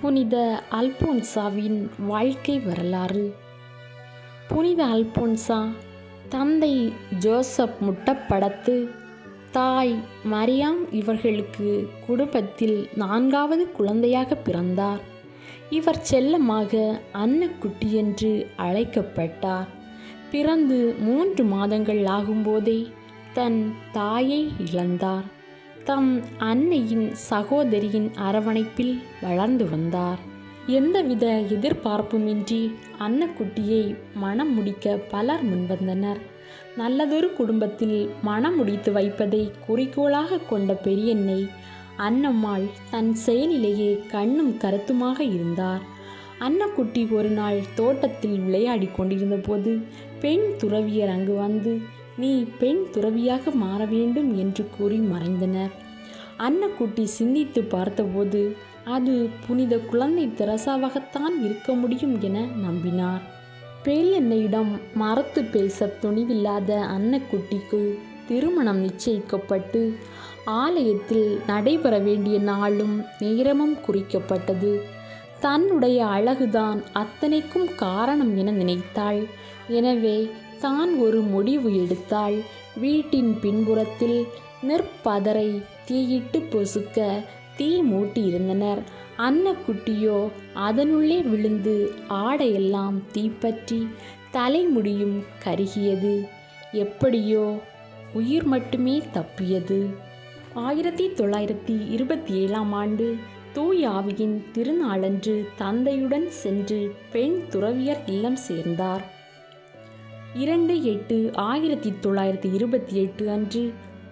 புனித அல்போன்சாவின் வாழ்க்கை வரலாறு. புனித அல்போன்சா தந்தை ஜோசப் முட்டப்படத்து தாய் மரியாம் இவர்களுக்கு குடும்பத்தில் நான்காவது குழந்தையாக பிறந்தார். இவர் செல்லமாக அன்னக்குட்டி என்று அழைக்கப்பட்டார். பிறந்து மூன்று மாதங்கள் ஆகும்போதே தன் தாயை இழந்தார். தம் அன்னையின் சகோதரியின் அரவணைப்பில் வளர்ந்து வந்தார். எந்தவித எதிர்பார்ப்புமின்றி அன்னக்குட்டியை மணம் முடிக்க பலர் முன்வந்தனர். நல்லதொரு குடும்பத்தில் மணம் முடித்து வைப்பதை குறிக்கோளாக கொண்ட பெரியன்னை அன்னம்மாள் தன் செயலிலேயே கண்ணும் கருத்துமாக இருந்தார். அன்னக்குட்டி ஒரு நாள் தோட்டத்தில் விளையாடி கொண்டிருந்த போது பெண் துறவியர் அங்கு வந்து நீ பெண் துறவியாக மாற வேண்டும் என்று கூறி மறைந்தனர். அன்னக்குட்டி சிந்தித்து பார்த்தபோது அது புனித குழந்தை தெரசாவாகத்தான் இருக்க முடியும் என நம்பினார். பெரியன்னையிடம் மறத்து பேச துணிவில்லாத அன்னக்குட்டிக்கு திருமணம் நிச்சயிக்கப்பட்டு ஆலயத்தில் நடைபெற வேண்டிய நாளும் நேரமும் குறிக்கப்பட்டது. தன்னுடைய அழகுதான் அத்தனைக்கும் காரணம் என நினைத்தாள். எனவே தான் ஒரு முடிவு எடுத்தாள். வீட்டின் பின்புறத்தில் நெற்பதரை தீயிட்டு பொசுக்க தீ மூட்டி இருந்தனர் அன்னக்குட்டியோ அதனுள்ளே விழுந்து ஆடையெல்லாம் தீப்பற்றி தலைமுடியும் கருகியது. எப்படியோ உயிர் மட்டுமே தப்பியது. ஆயிரத்தி தொள்ளாயிரத்தி இருபத்தி ஏழாம் ஆண்டு தூயாவியின் திருநாளன்று தந்தையுடன் சென்று பெண் துறவியர் இல்லம் சேர்ந்தார். இரண்டு எட்டு ஆயிரத்தி தொள்ளாயிரத்தி இருபத்தி எட்டு அன்று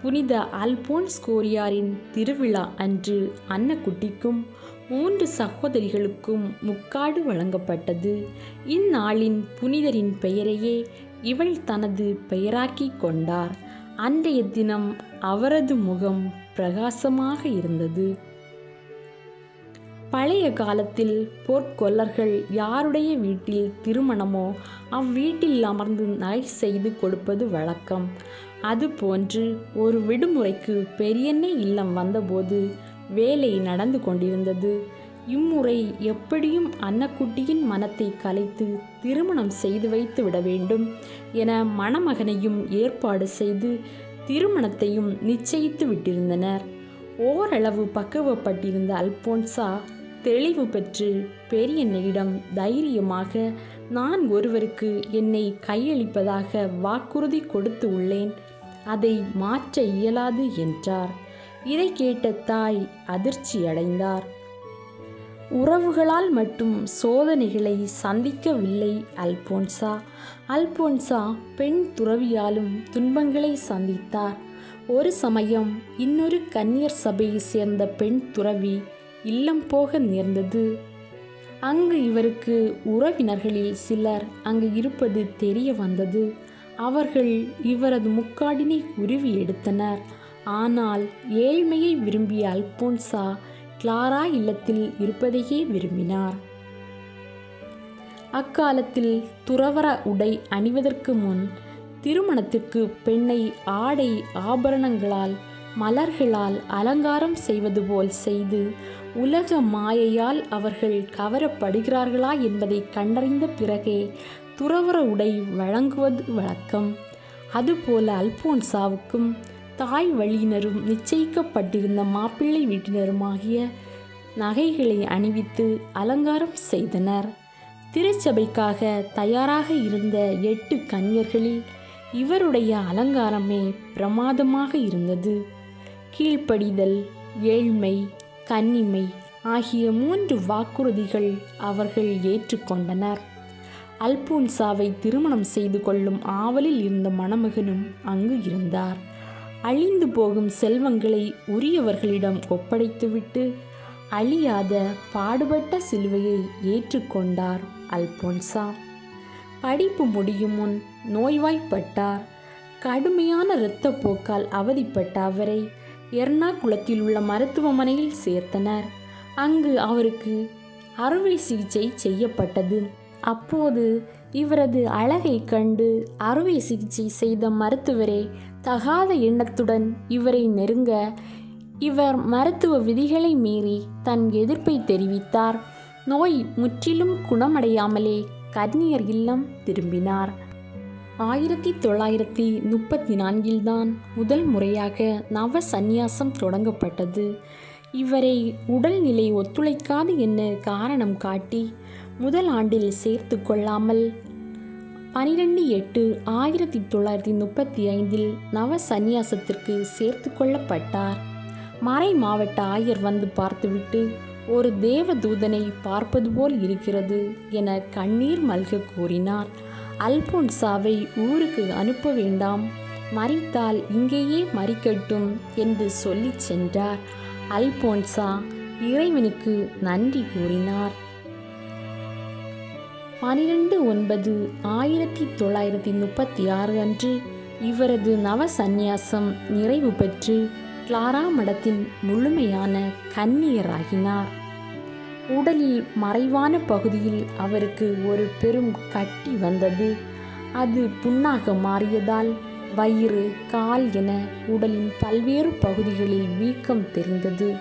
புனித அல்போன்ஸ் கோரியாரின் திருவிழா அன்று அன்னக்குட்டிக்கும் மூன்று சகோதரிகளுக்கும் முக்காடு வழங்கப்பட்டது. இந்நாளின் புனிதரின் பெயரையே இவள் தனது பெயராக்கிக் கொண்டார். அன்றைய தினம் அவரது முகம் பிரகாசமாக இருந்தது. பழைய காலத்தில் பொற்கொல்லர்கள் யாருடைய வீட்டில் திருமணமோ அவ்வீட்டில் அமர்ந்து நகை செய்து கொடுப்பது வழக்கம். அதுபோன்று ஒரு விடுமுறைக்கு பெரியன்னை இல்லம் வந்தபோது வேலை நடந்து கொண்டிருந்தது. இம்முறை எப்படியும் அன்னக்குட்டியின் மனத்தை கலைத்து திருமணம் செய்து வைத்து விட வேண்டும் என மணமகனையும் ஏற்பாடு செய்து திருமணத்தையும் நிச்சயித்து விட்டிருந்தனர். ஓரளவு பக்குவப்பட்டிருந்த அல்போன்சா தெளிவு பெற்று பெரியண்ணையிடம் தைரியமாக நான் ஒருவருக்கு என்னை கையளிப்பதாக வாக்குறுதி கொடுத்து உள்ளேன். அதை மாற்ற இயலாது என்றார். இதை கேட்ட தாய் அதிர்ச்சி அடைந்தார் உறவுகளால் மட்டும் சோதனைகளை சந்திக்கவில்லை அல்போன்சா. அல்போன்சா பெண் துறவியாலும் துன்பங்களை சந்தித்தார். ஒரு சமயம் இன்னொரு கன்னியர் சபையை சேர்ந்த பெண் துறவி இல்லம் போக நேர்ந்தது. அங்கு இவருக்கு உறவினர்களில் சிலர் அங்கு இருப்பது தெரிய வந்தது. அவர்கள் இவரது முக்காடினை உருவி எடுத்தனர். ஆனால் ஏழ்மையை விரும்பிய அல்போன்சா கிளாரா இல்லத்தில் இருப்பதையே விரும்பினார். அக்காலத்தில் துறவர உடை அணிவதற்கு முன் திருமணத்திற்கு பெண்ணை ஆடை ஆபரணங்களால் மலர்களால் அலங்காரம் செய்வது போல் செய்து உலக மாயையால் அவர்கள் கவரப்படுகிறார்களா என்பதை கண்டறிந்த பிறகே துறவர உடை வழங்குவது வழக்கம். அதுபோல அல்போன்சாவுக்கும் தாய் வழியினரும் நிச்சயிக்கப்பட்டிருந்த மாப்பிள்ளை வீட்டினருமாகிய நகைகளை அணிவித்து அலங்காரம் செய்தனர். திருச்சபைக்காக தயாராக இருந்த எட்டு கன்னியர்களில் இவருடைய அலங்காரமே பிரமாதமாக இருந்தது. கீழ்ப்படிதல் ஏழ்மை கன்னிமை ஆகிய மூன்று வாக்குறுதிகள் அவர்கள் ஏற்றுக்கொண்டனர். அல்போன்சாவை திருமணம் செய்து கொள்ளும் ஆவலில் இருந்த மணமகனும் அங்கு இருந்தார். அழிந்து போகும் செல்வங்களை உரியவர்களிடம் ஒப்படைத்துவிட்டு அழியாத பாடுபட்ட சிலுவையை ஏற்றுக்கொண்டார் அல்போன்சா. படிப்பு முடியும் முன் நோய்வாய்ப்பட்டார். கடுமையான இரத்தப்போக்கால் அவதிப்பட்ட அவரை எர்ணாகுளத்தில் உள்ள மருத்துவமனையில் சேர்த்தனர். அங்கு அவருக்கு அறுவை சிகிச்சை செய்யப்பட்டது. அப்போது இவரது அழகை கண்டு அறுவை சிகிச்சை செய்த மருத்துவரே தகாத எண்ணத்துடன் இவரை நெருங்க இவர் மருத்துவ விதிகளை மீறி தன் எதிர்ப்பை தெரிவித்தார். நோய் முற்றிலும் குணமடையாமலே கர்ணியர் இல்லம் திரும்பினார். ஆயிரத்தி தொள்ளாயிரத்தி முப்பத்தி நான்கில்தான் முதல் முறையாக நவ சந்நியாசம் தொடங்கப்பட்டது. இவரை உடல்நிலை ஒத்துழைக்காது என்ன காரணம் காட்டி முதல் ஆண்டில் சேர்த்து கொள்ளாமல் பனிரெண்டு எட்டு ஆயிரத்தி தொள்ளாயிரத்தி முப்பத்தி ஐந்தில் நவ சந்நியாசத்திற்கு சேர்த்து கொள்ளப்பட்டார். மறை மாவட்ட ஆயர் வந்து பார்த்துவிட்டு ஒரு தேவதூதனை பார்ப்பது போல் இருக்கிறது என கண்ணீர் மல்க கூறினார். அல்போன்சாவை ஊருக்கு அனுப்ப வேண்டாம். மறித்தால் இங்கேயே மறிக்கட்டும் என்று சொல்லிச் சென்றார் அல்போன்சா. இறைவனுக்கு நன்றி கூறினார். பனிரெண்டு ஒன்பது ஆயிரத்தி தொள்ளாயிரத்தி முப்பத்தி ஆறு அன்று இவரது நவ சந்நியாசம் நிறைவு பெற்று கிளாரா மடத்தின் முழுமையான கன்னியராகினார். உடலில் மறைவான பகுதியில் அவருக்கு ஒரு பெரும் கட்டி வந்தது. அது புண்ணாக மாறியதால் வயிறு கால் என உடலின் பல்வேறு பகுதிகளில் வீக்கம் தெரிந்தது.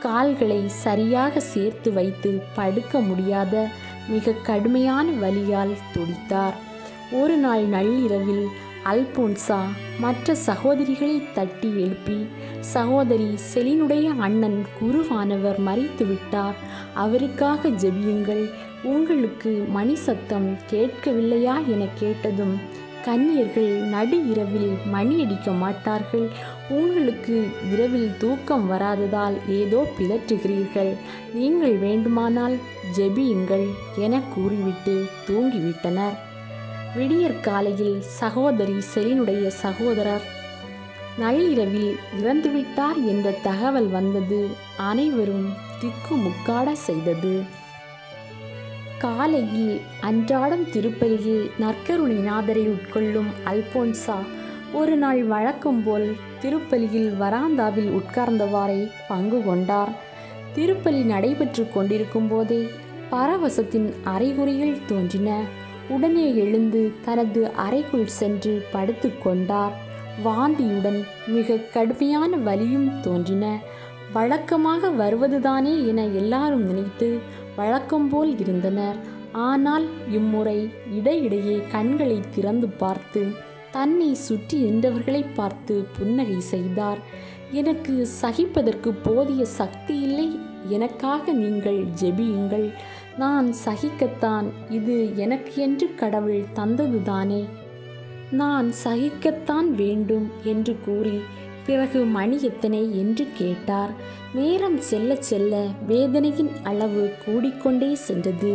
கால்களை சரியாக சேர்த்து வைத்து படுக்க முடியாத மிக கடுமையான வலியால் துடித்தார். ஒரு நாள் நள்ளிரவில் அல்போன்சா மற்ற சகோதரிகளை தட்டி எழுப்பி சகோதரி செலினுடைய அண்ணன் குருவானவர் மறைத்துவிட்டார். அவருக்காக ஜெபியுங்கள் உங்களுக்கு மணி சத்தம் கேட்கவில்லையா என கேட்டதும் கன்னியர்கள் நடு இரவில் மணியடிக்க மாட்டார்கள். உங்களுக்கு இரவில் தூக்கம் வராததால் ஏதோ பிதற்றுகிறீர்கள். நீங்கள் வேண்டுமானால் ஜெபியுங்கள் என கூறிவிட்டு தூங்கிவிட்டனர். விடியற் காலையில் சகோதரி செலினுடைய சகோதரர் நள்ளிரவில் இறந்துவிட்டார் என்ற தகவல் வந்தது. அனைவரும் திக்குமுக்காட செய்தது. காலையில் அன்றாடம் திருப்பலியில் நற்கருணை நாதரை உட்கொள்ளும் அல்போன்சா ஒரு நாள் வழக்கம் போல் திருப்பலியில் வராந்தாவில் உட்கார்ந்தவாறே பங்கு கொண்டார். திருப்பலி நடைபெற்று கொண்டிருக்கும் போதே பரவசத்தின் அறிகுறிகள் தோன்றின. உடனே எழுந்து தனது அறைக்குள் சென்று படுத்து கொண்டார். வாந்தியுடன் மிக கடுமையான வலியும் தோன்றின. வழக்கமாக வருவதுதானே என எல்லாரும் நினைத்து வழக்கம் போல் இருந்தனர். ஆனால் இம்முறை இடையிடையே கண்களை திறந்து பார்த்து தன்னை சுற்றி நின்றவர்களை பார்த்து புன்னகை செய்தார். எனக்கு சகிப்பதற்கு போதிய சக்தி இல்லை. எனக்காக நீங்கள் ஜெபியுங்கள். நான் சகிக்கத்தான் இது எனக்கு என்று கடவுள் தந்ததுதானே. நான் சகிக்கத்தான் வேண்டும் என்று கூறி பிறகு மணி எத்தனை என்று கேட்டார். நேரம் செல்ல செல்ல வேதனையின் அளவு கூடிக்கொண்டே சென்றது.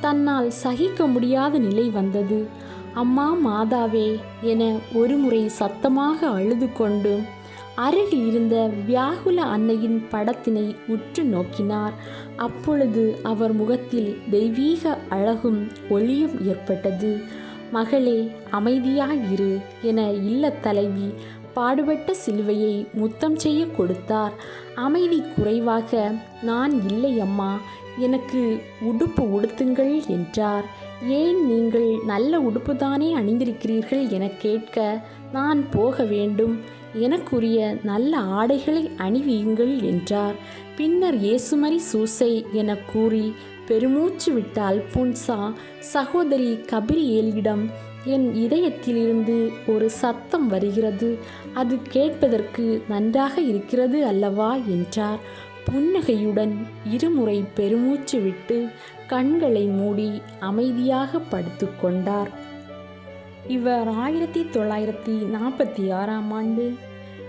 தன்னால் சகிக்க முடியாத நிலை வந்தது. அம்மா மாதாவே என ஒருமுறை சத்தமாக அழுது கொண்டு அருகில் இருந்த வியாகுல அன்னையின் படத்தினை உற்று நோக்கினார். அப்பொழுது அவர் முகத்தில் தெய்வீக அழகும் ஒளியும் ஏற்பட்டது. மகளே அமைதியாயிரு என இல்லத் தலைவி பாடுபட்ட சிலுவையை முத்தம் செய்ய கொடுத்தார். அமைதி குறைவாக நான் இல்லை அம்மா எனக்கு உடுப்பு உடுத்துங்கள் என்றார். ஏன் நீங்கள் நல்ல உடுப்பு தானே அணிந்திருக்கிறீர்கள் என கேட்க நான் போக வேண்டும் எனக்குரிய நல்ல ஆடைகளை அணிவியுங்கள் என்றார். பின்னர் இயேசுமரி சூசை என கூறி பெருமூச்சு விட்ட அல்போன்சா சகோதரி கபிரியேலிடம் என் இதயத்திலிருந்து ஒரு சத்தம் வருகிறது. அது கேட்பதற்கு நன்றாக இருக்கிறது அல்லவா? என்றார். புன்னகையுடன் இருமுறை பெருமூச்சு விட்டு கண்களை மூடி அமைதியாக படுத்துக்கொண்டார் இவர் ஆயிரத்தி தொள்ளாயிரத்தி நாற்பத்தி ஆறாம் ஆண்டு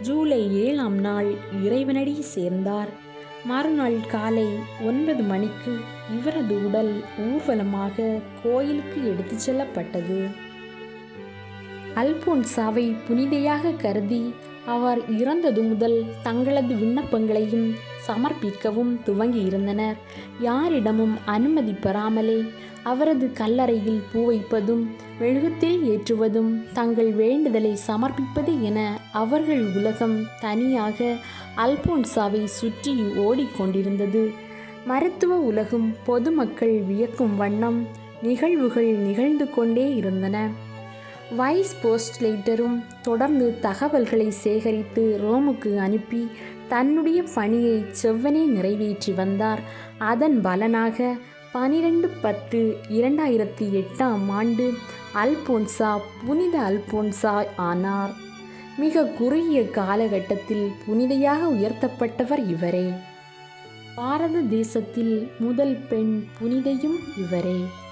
ஜூலை ஏழாம் நாள் இறைவனடி சேர்ந்தார். மறுநாள் காலை ஒன்பது மணிக்கு இவரது உடல் ஊர்வலமாக கோயிலுக்கு எடுத்துச் செல்லப்பட்டது. அல்போன்சாவை புனிதையாக கருதி அவர் இறந்தது முதல் தங்களது விண்ணப்பங்களையும் சமர்ப்பிக்கவும் துவங்கியிருந்தனர். யாரிடமும் அனுமதி பெறாமலே அவரது கல்லறையில் பூ வைப்பதும் மெழுகத்தில் ஏற்றுவதும் தங்கள் வேண்டுதலை சமர்ப்பிப்பது என அவர்கள் உலகம் தனியாக அல்போன்சாவை சுற்றி ஓடிக்கொண்டிருந்தது. மருத்துவ உலகும் பொதுமக்கள் வியக்கும் வண்ணம் நிகழ்வுகள் நிகழ்ந்து கொண்டே இருந்தன. வைஸ் போஸ்ட்லேட்டரும் தொடர்ந்து தகவல்களை சேகரித்து ரோமுக்கு அனுப்பி தன்னுடைய பணியை செவ்வனே நிறைவேற்றி வந்தார். அதன் பலனாக பனிரெண்டு பத்து இரண்டாயிரத்தி எட்டாம் ஆண்டு அல்போன்சா புனித அல்போன்சா ஆனார். மிக குறுகிய காலகட்டத்தில் புனிதையாக உயர்த்தப்பட்டவர் இவரே. பாரத தேசத்தில் முதல் பெண் புனிதையும் இவரே.